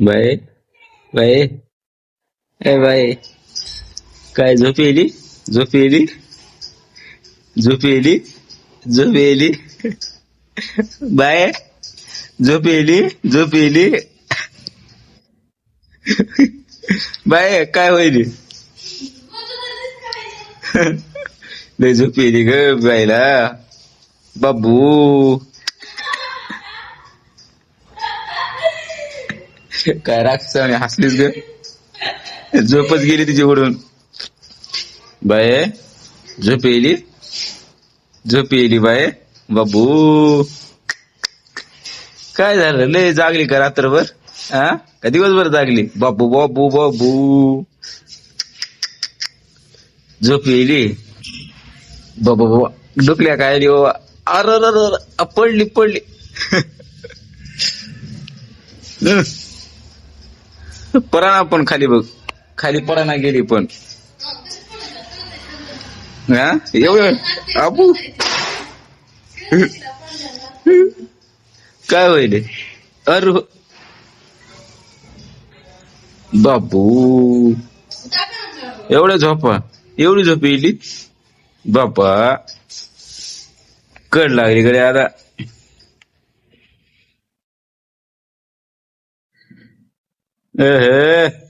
Bye bye ए bye काय झोप येली झोप येली झोप येली झोप येली बाय झोप येली झोप येली बाय काय होईल लय झोप येली ग बायला बाबू काय राक्षस आणि हसलीस ग. झोपच गेली तिची उडून बाय झोप येली झोप येली बाय? बाबू. काय झालं? लय जागली का रात्रभर? हा का दिवसभर जागली? बाबू बाबू बाबू. झोप येली बाबा बाबा. डुकल्या काय आली बाबा? अर अर, अर, अर, पडली पडली. पराना पण खाली बघ. खाली पराना गेली पण. हा? काय होईल? अरे. बापू. एवढं झोपा. एवढी झोप येईल? बापा. कड लागली कडे आता. ए हे